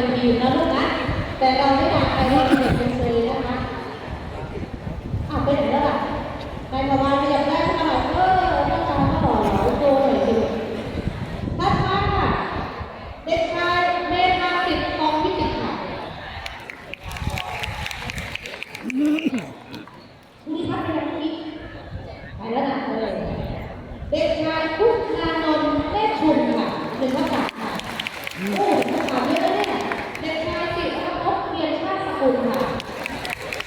เป็นทีมนะลูกนะ แต่เราไม่อยากไปเล่นเด็กเป็นเลยนะคะอ้าวไปไหนแล้วล่ะไปประมาณอยากได้ขนาดเออต้องการขนาดหรอตัวหน่อยสิถัดมาค่ะ เด็กชายเมธาสิทธิ์ทองวิจิตรค่ะคุณพัฒน์ไปแล้วนี้ไปแล้วนะเออเด็กชายพุทธนนท์เนตรชุนค่ะหนึ่งภาษาค่ะ โอ้ภาษาเยอะเลยเนี่ยเด็กชายสิทธิ์พบเพียรชาติสกุลค่ะ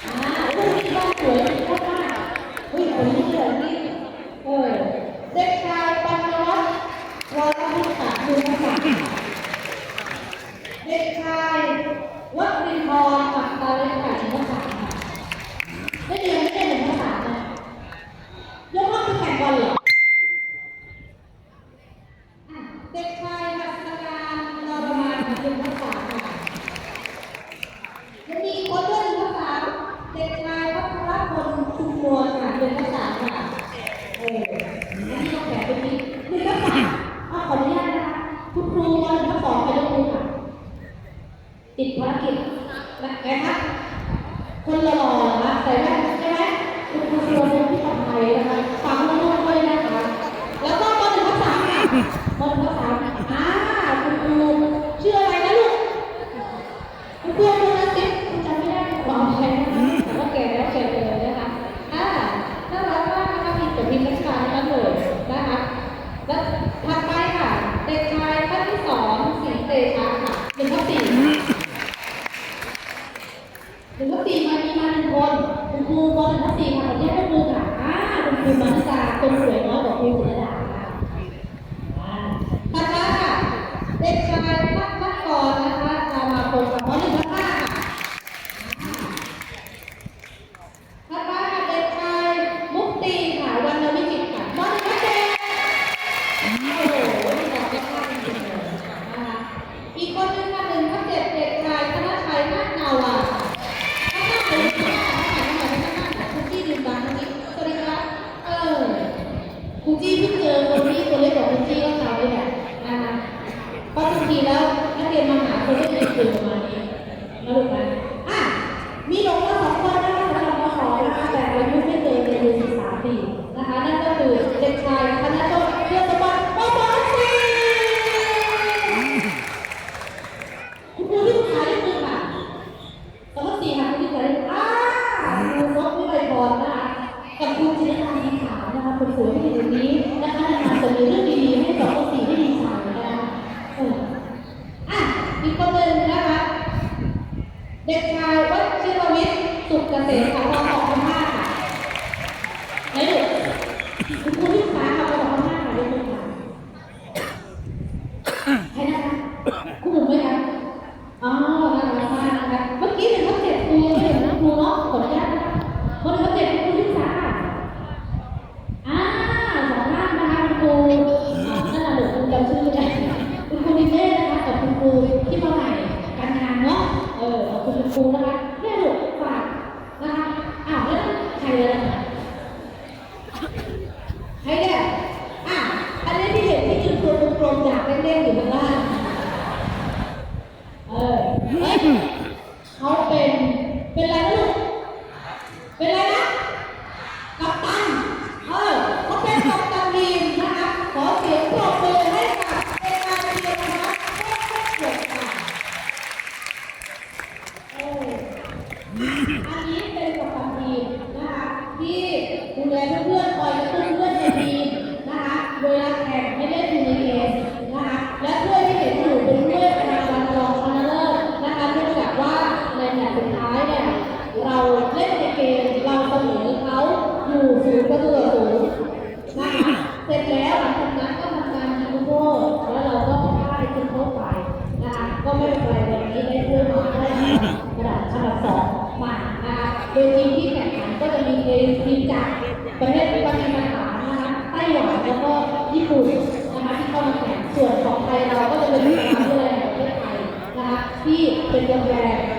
อ่าโอ้ยนี่บ้านสวยมากมากเฮ้ยคนนี้เลยนี่เออเด็กชายปัญญวัฒน์วรพุทธะคุณภาษาค่ะ เด็กชายวัดรินทร์ปักตาเลขาหนึ่งภาษาค่ะไม่เรียนไม่ได้หนึ่งภาษานะยกห้องไปแข่งบอลเหรออะเด็กชายหัสการนรมานหนึ่งภาษาค่ะยังมีอีกคนด้วยหนึ่งภาษาเด็กชายพัทรพลชุมนวลค่ะหนึ่งภาษาค่ะเอออันนี้ต้องแข่งเป็นทีหนึ่งภาษาอะขออนุญาตนะคะคุณครูวันทั้งสองไปยกมือค่ะ ติดภารกิจนะไง คะคนหล่อนะคะใส่แว่นใช่ไหมคุณครูชวนที่ปลอดภัยนะคะฟังน้องๆด้วยนะคะ แล้วก็มหนึ่งทับสามค่ะมหนึ่งทับสามอ่าคุณครูชื่ออะไรนะลูก คุณครูคุณนะสิคุณจำไม่ได้ขออภัยนะคะแต่ว่าแก่แล้วแก่เลยนะคะอ่าน่ารักมากนะคะพิมพ์แต่พิมพ์นักชาทั้งนั้นเลยนะคะ แล้วถัดไปค่ะ เด็กชายท่านที่สองสีเตชะค่ะหนึ่งทับสี่หนึ่งทับสี่มามีมาหนึ่งคนคุณครูบอลหนึ่งทับสี่ค่ะขออนุญาตยกมือค่ะอ่าคุณครูมานิกาคนสวยน้อยกว่าครูจิตรดาค่ะอ่าถัดมาค่ะ เด็กชายพัฒนกรนะคะนามาคงกับหมอหนึ่งทับห้าค่ะอ่าถัดมาค่ะเด็กชายมุกตีค่ะวันนวิจิตรค่ะหมอหนึ่งทับเจ็ด โอ้โหนี่เราไม่พลาดจริงๆเลยนะคะ อีกคนนึงค่ะหนึ่งทับเจ็ดเด็กชายธนชัยนาคนาวาถ้าหน้าเป็นหน้าหน้าหน้าหน้าหน้าหน้าหน้าคุณจี้ยืนบังตรงนี้สวัสดีครับเออคุณจี้เพิ่งเจอคนนี้ตัวเล็กกว่าคุณจี้ก็เขาเลยแหละนะคะเพราะบางทีแล้วนักเรียนมาหาคนที่จะตื่นประมาณนี้นะลูกนะอะมีหลงมาสองคนนะคะสำหรับมสองนะคะแต่อายุไม่เกินอายุสิบสามปีนะคะนั่นก็คือเด็กชายธนโชตเพื่อสมบัติปปสี่คุณครูที่ขายมือค่ะสมบัติสี่ค่ะคุณที่ขายอ่าครูนกวิไลพรนะคะ กับคุณจินตนาดีขาวนะคะคนสวยที่อยู่ตรงนี้นะคะนานๆจะมีเรื่องดีๆให้กับปสี่ได้ดีใจนะคะเอออะอีกคนหนึ่งนะคะ เด็กชายวัชิรวิทย์สุขเกษมค่ะรองออกพม่าค่ะไหนดูคุณครูที่สาค่ะรองออกพม่าค่ะยกมือค่ะใครนะคะครูหนุ่มไหมคะอ๋อน่ารักมากนะคะเมื่อกี้เห็นเขาเจ็บครูไม่เห็นครูเนาะขออนุญาตนะคะเมื่อเขาเจ็บครูที่สาค่ะอ่าสองท่านนะคะคุณครูอ่านั่นแหละเดี๋ยวคุณจำชื่อไม่ได้คุณครูนิเทศนะคะกับคุณครูที่มาใหม่การงานเนาะ เออ ฟูนะคะแม่ลูกฝากนะคะอ้าวแล้วใครเลยนะคะใครเนี่ยอะอันนี้ที่เห็นที่ยืนตัวกลมๆอยากเล่นๆอยู่ข้างล่างเออเฮ้ยเขาเป็นเป็นอะไรลูกเป็นอะไรนะ กัปตัน เออเขาเป็นกัปตันทีมนะคะ ขอเสียงปรบมือให้กับเอกการเรียนนะคะโคตรเก่งค่ะ เอออันนี้เป็นกัปตันทีมนะคะที่ดู แลเพื่อนๆคอยกระตุ้นเพื่อนในทีมนะคะ เวลาแข่งให้เล่นอยู่ในเกมนะคะ และเพื่อนที่เห็นอยู่เป็นเพื่อนรางวัลรองชนะเลิศนะคะเนื่องจากว่าในแมตช์สุดท้ายเนี่ยเราเล่นในเกมเราเสมอเขาอยู่ศูนย์ประตูต่อศูนย์นะคะเสร็จแล้วหลังจากนั้นก็ทำการยิงโทษแล้วเราก็พ่ายขึ้นโทษไปนะคะก็ไม่เป็นไรวันนี้ได้เพื่อนมาได้กระดาษอันดับสองมานะคะโดยทีมที่แข่งขันก็จะมีทีมจาก ประเทศปากีสถานนะคะไต้หวันแล้วก็ญี่ปุ่นนะคะที่เข้ามาแข่งส่วนของไทยเราก็จะเป็นมหาวิทยาลัยแห่งประเทศไทยนะคะที่เป็นตัวแทนประเทศไป